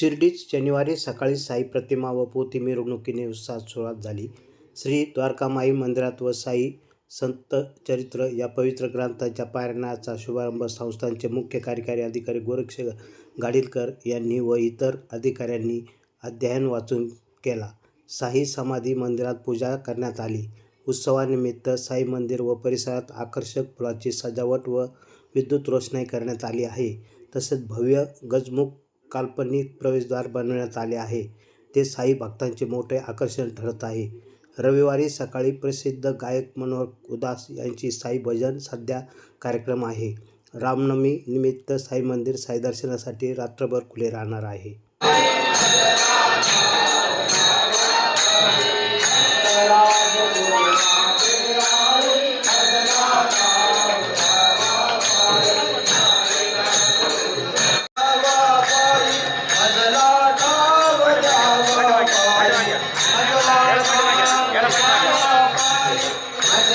शिर्डीत शनिवारी सकाळी साई प्रतिमा व पोथी मिरवणुकीने उत्साहात सुरुवात झाली. श्री द्वारकामाई मंदिरात व साई संत चरित्र या पवित्र ग्रंथाच्या पारायणाचा शुभारंभ संस्थांचे मुख्य कार्यकारी अधिकारी गोरक्ष गाडीलकर यांनी व इतर अधिकाऱ्यांनी अध्ययन वाचून केला. साई समाधी मंदिरात पूजा करण्यात आली. उत्सवानिमित्त साई मंदिर व परिसरात आकर्षक फुलाची सजावट व विद्युत रोषणाई करण्यात आली आहे. तसेच भव्य गजमुख काल्पनिक प्रवेशद्वार बनवण्यात आले आहे. ते साई भक्तांचे मोठे आकर्षण ठरत आहे. रविवारी सकाळी प्रसिद्ध गायक मनोहर उदास यांची साई भजन सध्या कार्यक्रम आहे. रामनवमी निमित्त साई मंदिर साई दर्शनासाठी रात्रभर खुले राहणार आहे.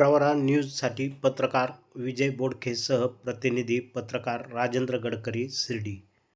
प्रवरा न्यूजसाठी पत्रकार विजय बोडखेसह प्रतिनिधी पत्रकार राजेंद्र गडकरी शिर्डी.